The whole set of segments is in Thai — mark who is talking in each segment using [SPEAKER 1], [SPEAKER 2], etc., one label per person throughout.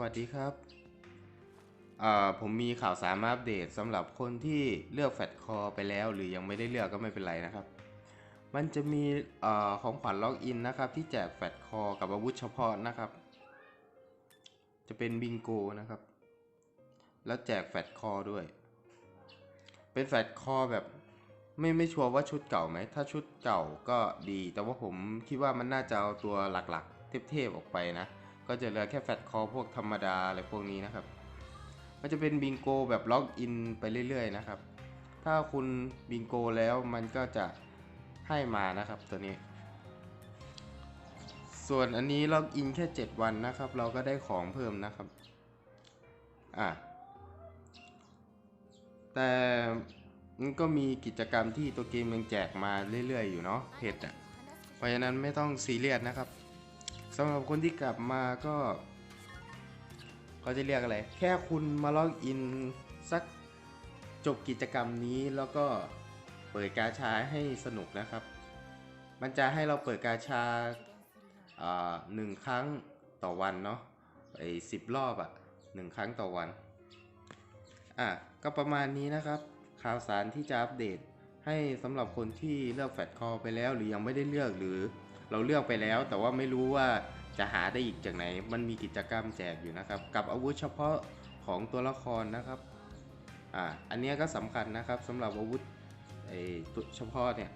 [SPEAKER 1] วัสดีครับ ผมมีข่าวสารมาอัปเดตสำหรับคนที่เลือกแฟตคอไปแล้วหรือยังไม่ได้เลือกก็ไม่เป็นไรนะครับ มันจะมีอของขวัญล็อกอินนะครับ ที่แจกแฟตคอกับอาวุธเฉพาะนะครับ จะเป็นบิงโกนะครับ แล้วแจกแฟตคอด้วย เป็นแฟตคอแบบไม่ไม่ชัวร์ว่าชุดเก่าไหม ถ้าชุดเก่าก็ดี แต่ว่าผมคิดว่ามันน่าจะเอาตัวหลักๆ เทพๆออกไปนะ ก็จะเหลือแค่แฟตคอพวกธรรมดาอะไรพวกนี้นะครับมันจะเป็นบิงโกแบบล็อกอินไปเรื่อยๆนะครับ ถ้าคุณบิงโกแล้วมันก็จะให้มานะครับตัวนี้ ส่วนอันนี้ล็อกอินแค่ 7 วันนะครับ เราก็ได้ของเพิ่มนะครับ อะ แต่มันก็มีกิจกรรมที่ตัวเกมยังแจกมาเรื่อยๆ อยู่เนาะเพจอะ เพราะฉะนั้นไม่ต้องซีเรียสนะครับ สำหรับคนที่กลับมาก็เขาจะเรียกอะไร แค่คุณมาล็อกอินสักจบกิจกรรมนี้แล้วก็เปิดกาชาให้สนุกนะครับ มันจะให้เราเปิดกาชาหนึ่งครั้งต่อวันเนาะไอ้สิบรอบอะหนึ่งครั้งต่อวัน อะ ก็ประมาณนี้นะครับ ข่าวสารที่จะอัปเดตให้สำหรับคนที่เลือกแฟลตคอไปแล้วหรือยังไม่ได้เลือกหรือ เราเลือกไปแล้ว แต่ว่าไม่รู้ว่าจะหาได้อีกจากไหน มันมีกิจกรรมแจกอยู่นะครับ กับอาวุธเฉพาะของตัวละครนะครับอ่าอันนี้ก็สำคัญนะครับสำหรับอาวุธไอ้ตัวเฉพาะเนี่ย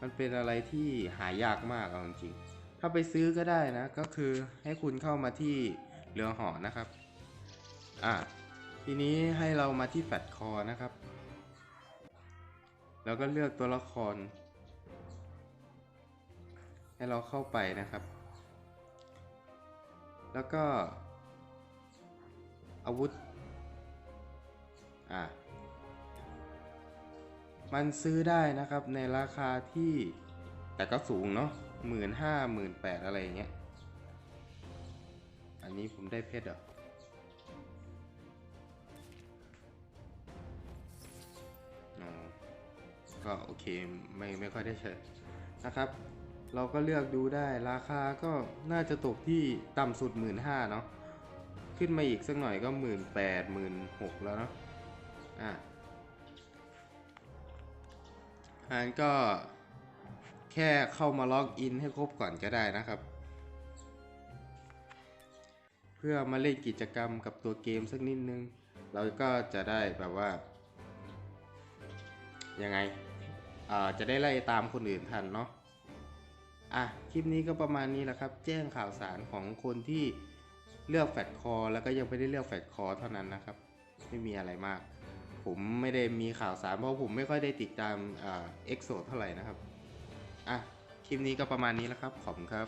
[SPEAKER 1] มันเป็นอะไรที่หายากมากเอาจริงๆถ้าไปซื้อก็ได้นะ ก็คือให้คุณเข้ามาที่เรือหอนะครับอ่าทีนี้ให้เรามาที่แฟลตคอนะครับ แล้วก็เลือกตัวละคร ให้เราเข้าไปนะครับ แล้วก็ อาวุธ อ่า มันซื้อได้นะครับในราคาที่แต่ก็สูงเนาะหมื่นห้าหมื่นแปดอะไรอย่างเงี้ย อันนี้ผมได้เพชรเหรอก็โอเคไม่ไม่ค่อยได้ใช้นะครับ เราก็เลือกดูได้ราคาก็น่าจะตกที่ต่ำสุด 1 5ื่นเนาะขึ้นมาอีกสักหน่อยก็หมื่นแปดหมื่นหกแล้วเนาะอะอันก็แค่เข้ามาล็อกอินให้ครบก่อนก็ได้นะครับ เพื่อมาเล่นกิจกรรมกับตัวเกมสักนิดนึง เราก็จะได้แบบว่ายังไงอ่าจะได้ไล่ตามคนอื่นทันเนาะ อะคลิปนี้ก็ประมาณนี้แหละครับ แจ้งข่าวสารของคนที่เลือกแฟดคอแล้วก็ยังไม่ได้เลือกแฟดคอเท่านั้นนะครับ ไม่มีอะไรมาก ผมไม่ได้มีข่าวสารเพราะผมไม่ค่อยได้ติดตามเอ็กโซเท่าไหร่นะครับ อะคลิปนี้ก็ประมาณนี้แล้วครับ ขอบคุณครับ